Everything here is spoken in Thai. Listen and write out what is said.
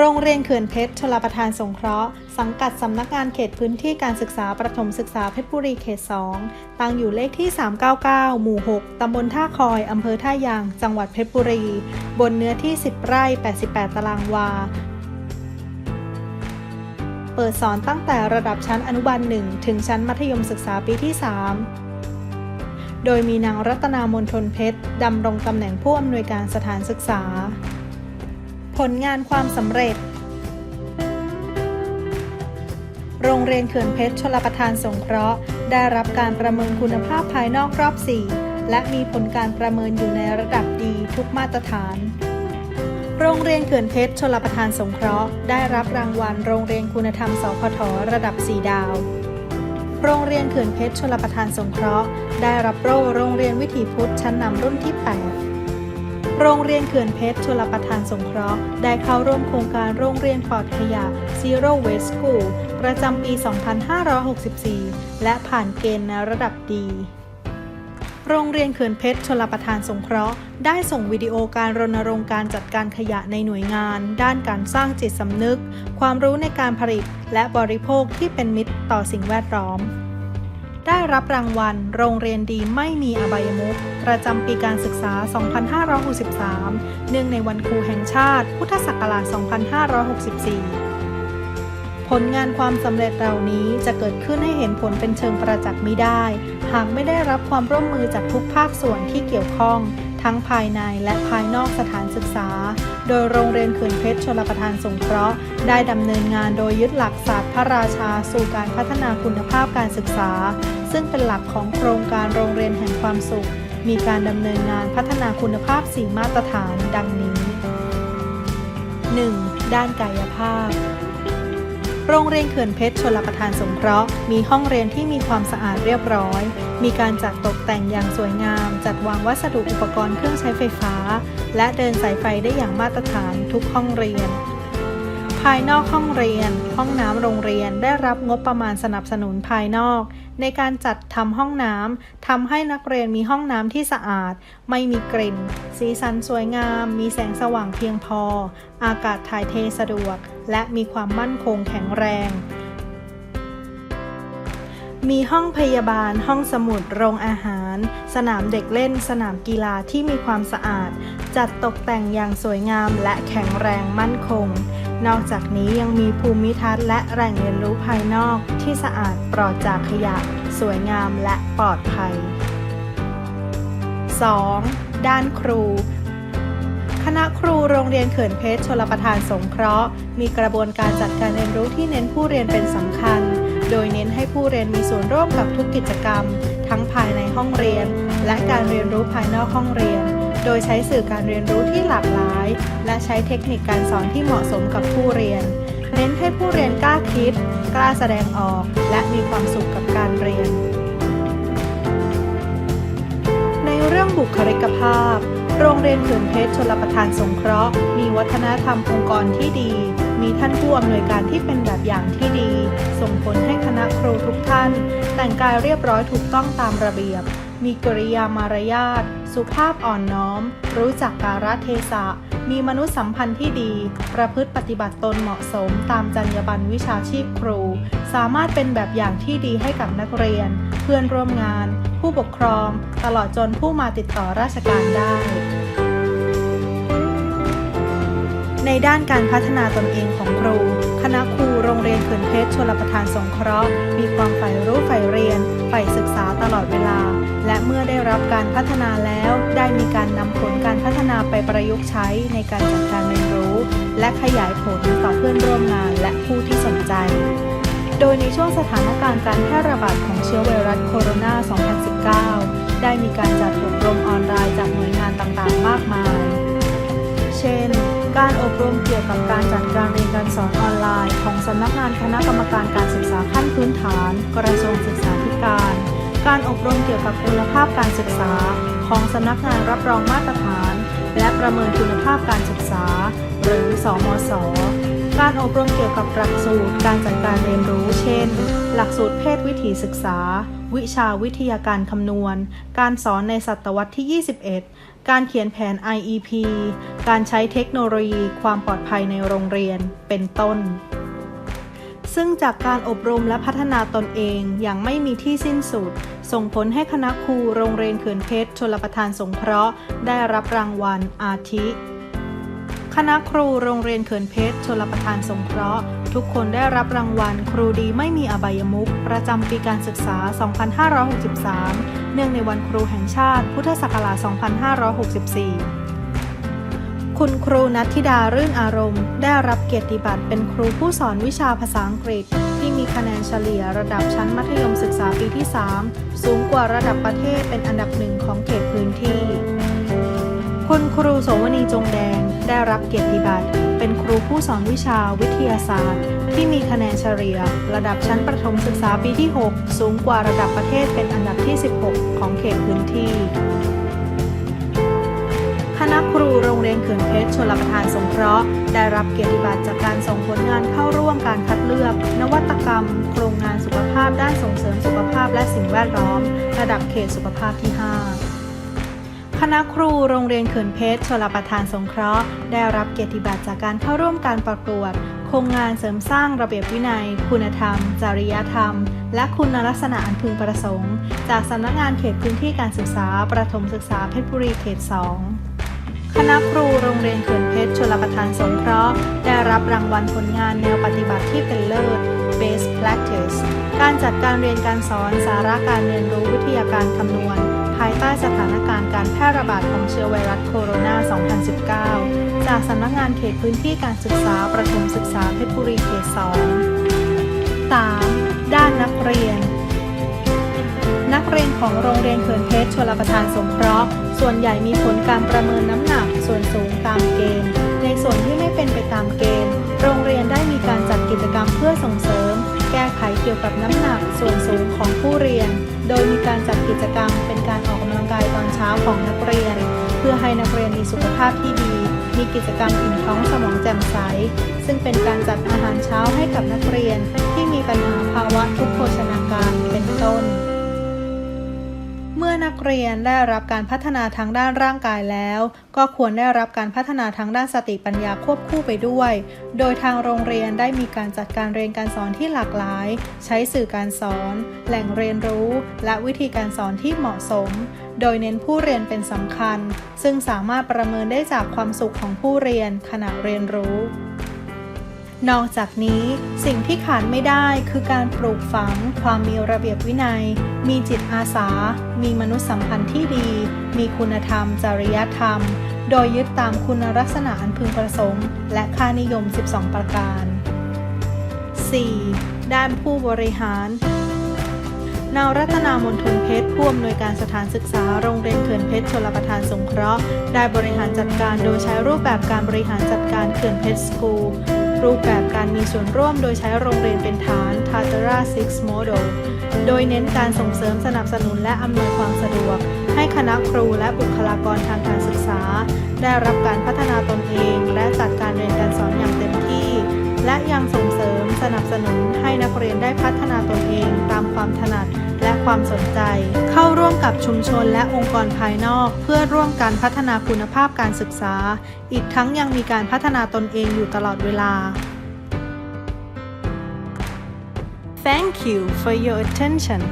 โรงเรียนเขื่อนเพชรชลประทานสงเคราะห์ สังกัดสำนักงานเขตพื้นที่การศึกษาประถมศึกษาเพชรบุรีเขต 2 ตั้งอยู่เลขที่ 399 หมู่ 6 ตำบลท่าคอย อำเภอท่ายาง จังหวัดเพชรบุรี บนเนื้อที่ 10 ไร่ 88 ตารางวา เปิดสอนตั้งแต่ระดับชั้นอนุบาล 1 ถึงชั้นมัธยมศึกษาปีที่ 3โดยมีนางรัตนามนทนเพชร ดำรงตำแหน่งผู้อำนวยการสถานศึกษา ผลงานความสำเร็จ โรงเรียนเขื่อนเพชรชลประทานสงเคราะห์ ได้รับการประเมินคุณภาพภายนอกรอบ 4 และมีผลการประเมินอยู่ในระดับดีทุกมาตรฐาน โรงเรียนเขื่อนเพชรชลประทานสงเคราะห์ ได้รับรางวัลโรงเรียนคุณธรรมสพทระดับ 4 ดาวโรงเรียนเขื่อนเพชรชลประทานสงเคราะห์ ได้รับโล่โรงเรียนวิถีพุทธชั้นนำรุ่นที่ 8 โรงเรียนเขื่อนเพชรชลประทานสงเคราะห์ ได้เข้าร่วมโครงการโรงเรียนปลอดขยะ Zero Waste School ประจำปี 2564 และผ่านเกณฑ์ในระดับดีโรงเรียนเขื่อนเพชรชลประทานสงเคราะห์ ได้ส่งวิดีโอการรณรงค์การจัดการขยะในหน่วยงาน ด้านการสร้างจิตสำนึก ความรู้ในการผลิต และบริโภคที่เป็นมิตรต่อสิ่งแวดล้อม ได้รับรางวัล โรงเรียนดีไม่มีอบายมุขประจำปีการศึกษา 2563 เนื่องในวันครูแห่งชาติ พุทธศักราช 2564 ผลงานความสำเร็จเหล่านี้จะเกิดขึ้นให้เห็นผลเป็นเชิงประจักษ์ไม่ได้ หากไม่ได้รับความร่วมมือจากทุกภาคส่วนที่เกี่ยวข้อง ทั้งภายในและภายนอกสถานศึกษา โดยโรงเรียนเขื่อนเพชรชลประทานสงเคราะห์ ได้ดำเนินงานโดยยึดหลักศาสตร์พระราชา สู่การพัฒนาคุณภาพการศึกษา ซึ่งเป็นหลักของโครงการโรงเรียนแห่งความสุข มีการดำเนินงานพัฒนาคุณภาพ4มาตรฐานดังนี้ 1. ด้านกายภาพ โรงเรียนเขื่อนเพชรชลประทานสงเคราะห์มีห้องเรียนที่มีความสะอาดเรียบร้อย มีการจัดตกแต่งอย่างสวยงาม จัดวางวัสดุอุปกรณ์เครื่องใช้ไฟฟ้า และเดินสายไฟได้อย่างมาตรฐานทุกห้องเรียนภายนอกห้องเรียน ห้องน้ำโรงเรียนได้รับงบประมาณสนับสนุนภายนอก ในการจัดทำห้องน้ำทำให้นักเรียนมีห้องน้ำที่สะอาด ไม่มีกลิ่น สีสันสวยงาม มีแสงสว่างเพียงพอ อากาศถ่ายเทสะดวก และมีความมั่นคงแข็งแรง มีห้องพยาบาล ห้องสมุด โรงอาหาร สนามเด็กเล่น สนามกีฬาที่มีความสะอาด จัดตกแต่งอย่างสวยงามและแข็งแรงมั่นคง นอกจากนี้ยังมีภูมิทัศน์และแหล่งเรียนรู้ภายนอกที่สะอาดปลอดจากขยะ สวยงามและปลอดภัย 2. ด้านครู คณะครูโรงเรียนเขื่อนเพชรชลประทานสงเคราะห์ มีกระบวนการจัดการเรียนรู้ที่เน้นผู้เรียนเป็นสำคัญ โดยเน้นให้ผู้เรียนมีส่วนร่วมกับทุกกิจกรรม ทั้งภายในห้องเรียน และการเรียนรู้ภายนอกห้องเรียน โดยใช้สื่อการเรียนรู้ที่หลากหลาย และใช้เทคนิคการสอนที่เหมาะสมกับผู้เรียน เน้นให้ผู้เรียนกล้าคิด กล้าแสดงออก และมีความสุขกับการเรียน ในเรื่องบุคลิกภาพ โรงเรียนเขื่อนเพชรชลประทานสงเคราะห์ มีวัฒนธรรมองค์กรที่ดี มีท่านผู้อำนวยการที่เป็นแบบอย่างที่ดี ส่งผลให้คณะครูทุกท่าน แต่งกายเรียบร้อยถูกต้องตามระเบียบ มีกริยามารยาทสุภาพอ่อนน้อม รู้จักกาลเทศะ มีมนุษยสัมพันธ์ที่ดี ประพฤติปฏิบัติตนเหมาะสม ตามจรรยาบรรณวิชาชีพครู สามารถเป็นแบบอย่างที่ดีให้กับนักเรียน เพื่อนร่วมงาน ผู้ปกครอง ตลอดจนผู้มาติดต่อราชการได้ ในด้านการพัฒนาตนเองของครู คณะครูโรงเรียนเขื่อนเพชรชลประทานสงเคราะห์ มีความใฝ่รู้ใฝ่เรียนใฝ่ศึกษาตลอดเวลา และเมื่อได้รับการพัฒนาแล้ว ได้มีการนำผลการพัฒนาไปประยุกต์ใช้ในการจัดการเรียนรู้ และขยายผลต่อเพื่อนร่วมงานและผู้ที่สนใจ โดยในช่วงสถานการณ์การแพร่ระบาดของเชื้อไวรัสโคโรนา 2019 ได้มีการจัดอบรมออนไลน์จากหน่วยงานต่างๆ มากมาย เช่น การอบรมเกี่ยวกับการจัดการเรียนการสอนออนไลน์ ของสำนักงานคณะกรรมการการศึกษาขั้นพื้นฐาน กระทรวงศึกษาธิการ การอบรมเกี่ยวกับคุณภาพการศึกษา ของสำนักงานรับรองมาตรฐาน และประเมินคุณภาพการศึกษา หรือสอมศ การอบรมเกี่ยวกับหลักสูตรการจัดการเรียนรู้ เช่น หลักสูตรเพศวิถีศึกษา วิชาวิทยาการคำนวณ การสอนในศตวรรษที่ 21 การเขียนแผน IEP การใช้เทคโนโลยี ความปลอดภัยในโรงเรียน เป็นต้น ซึ่งจากการอบรมและพัฒนาตนเองอย่างไม่มีที่สิ้นสุด ส่งผลให้คณะครูโรงเรียนเขื่อนเพชรชลประทานสงเคราะห์ได้รับรางวัลอาทิ คณะครูโรงเรียนเขื่อนเพชรชลประทานสงเคราะห์ ทุกคนได้รับรางวัลครูดีไม่มีอบายมุขประจำปีการศึกษา 2563 เนื่องในวันครูแห่งชาติ พุทธศักราช 2564 คุณครูนัทธิดารื่นอารมณ์ ได้รับเกียรติบัตรเป็นครูผู้สอนวิชาภาษาอังกฤษ ที่มีคะแนนเฉลี่ยระดับชั้นมัธยมศึกษาปีที่ 3 สูงกว่าระดับประเทศเป็นอันดับหนึ่งของเขตพื้นที่ คุณครูโสวนีจงแดง ได้รับเกียรติบัตร เป็นครูผู้สอนวิชาวิทยาศาสตร์ ที่มีคะแนนเฉลี่ย ระดับชั้นประถมศึกษาปีที่ 6 สูงกว่าระดับประเทศเป็นอันดับที่ 16 ของเขตพื้นที่ คณะครูโรงเรียนเขื่อนเพชรชลประทานสงเคราะห์ได้รับเกียรติบัตรจากการส่งผลงานเข้าร่วมการคัดเลือก นวัตกรรม โครงงานสุขภาพด้านส่งเสริมสุขภาพและสิ่งแวดล้อม ระดับเขตสุขภาพที่ 5 คณะครูโรงเรียนเขื่อนเพชรชลประทานสงเคราะห์ ได้รับเกียรติบัตรจากการเข้าร่วมการประกวด โครงงานเสริมสร้างระเบียบวินัย คุณธรรม จริยธรรม และคุณลักษณะอันพึงประสงค์ จากสำนักงานเขตพื้นที่การศึกษา ประถมศึกษาเพชรบุรีเขต 2คณะครูโรงเรียนเขื่อนเพชรชลประทานสงเคราะห์ได้รับรางวัลผลงานแนวปฏิบัติที่เป็นเลิศ Best Practice การจัดการเรียนการสอนสาระการเรียนรู้วิทยาการคำนวณ การแพร่ระบาดของเชื้อไวรัสโคโรนา 2019 จากสำนักงานเขตพื้นที่การศึกษาประถมศึกษาเพชรบุรีเขต 2 3. ด้านนักเรียน นักเรียนของโรงเรียนเขื่อนเพชรชลประทานสงเคราะห์ส่วนใหญ่มีผลการประเมินน้ำหนักส่วนสูงตามเกณฑ์ ในส่วนที่ไม่เป็นไปตามเกณฑ์ โรงเรียนได้มีการจัดกิจกรรมเพื่อส่งเสริม แก้ไขเกี่ยวกับน้ำหนักส่วนสูงของผู้เรียน โดยมีการจัดกิจกรรมเป็นการออก กายตอนเช้าของนักเรียน เพื่อให้นักเรียนมีสุขภาพที่ดี มีกิจกรรมอิ่มท้องสมองแจ่มใส ซึ่งเป็นการจัดอาหารเช้าให้กับนักเรียนที่มีปัญหาภาวะทุกโภชนาการเป็นต้น เมื่อนักเรียนได้รับการพัฒนาทางด้านร่างกายแล้ว ก็ควรได้รับการพัฒนาทางด้านสติปัญญาควบคู่ไปด้วย โดยทางโรงเรียนได้มีการจัดการเรียนการสอนที่หลากหลาย ใช้สื่อการสอน แหล่งเรียนรู้ และวิธีการสอนที่เหมาะสม โดยเน้นผู้เรียนเป็นสำคัญ ซึ่งสามารถประเมินได้จากความสุขของผู้เรียนขณะเรียนรู้ นอกจากนี้สิ่งที่ขาดไม่ได้คือการปลูกฝัง ความมีระเบียบวินัย มีจิตอาสา มีมนุษยสัมพันธ์ที่ดี มีคุณธรรม จริยธรรม โดยยึดตามคุณลักษณะอันพึงประสงค์ และค่านิยม 12 ประการ 4. ด้านผู้บริหาร นาวรัตนามนทนเพชรผู้อำนวยการสถานศึกษาโรงเรียนเขื่อนเพชรชลประทานสงเคราะห์ได้บริหารจัดการโดยใช้รูปแบบการบริหารจัดการเขื่อนเพชรสคูลรูปแบบการมีส่วนร่วมโดยใช้โรงเรียนเป็นฐาน t a t a r a 6 Model โดยเน้นการส่งเสริมสนับสนุนและอำนวยความสะดวก ให้คณะครูและบุคลากรทางการศึกษา ได้รับการพัฒนาตนเอง และจัดการเรียนการสอนอย่างเต็มที่ และยังส่งเสริมสนับสนุนให้นักเรียนได้พัฒนาตนเองตามความถนัด และความสนใจ เข้าร่วมกับชุมชนและองค์กรภายนอก เพื่อร่วมการพัฒนาคุณภาพการศึกษา อีกทั้งยังมีการพัฒนาตนเองอยู่ตลอดเวลา Thank you for your attention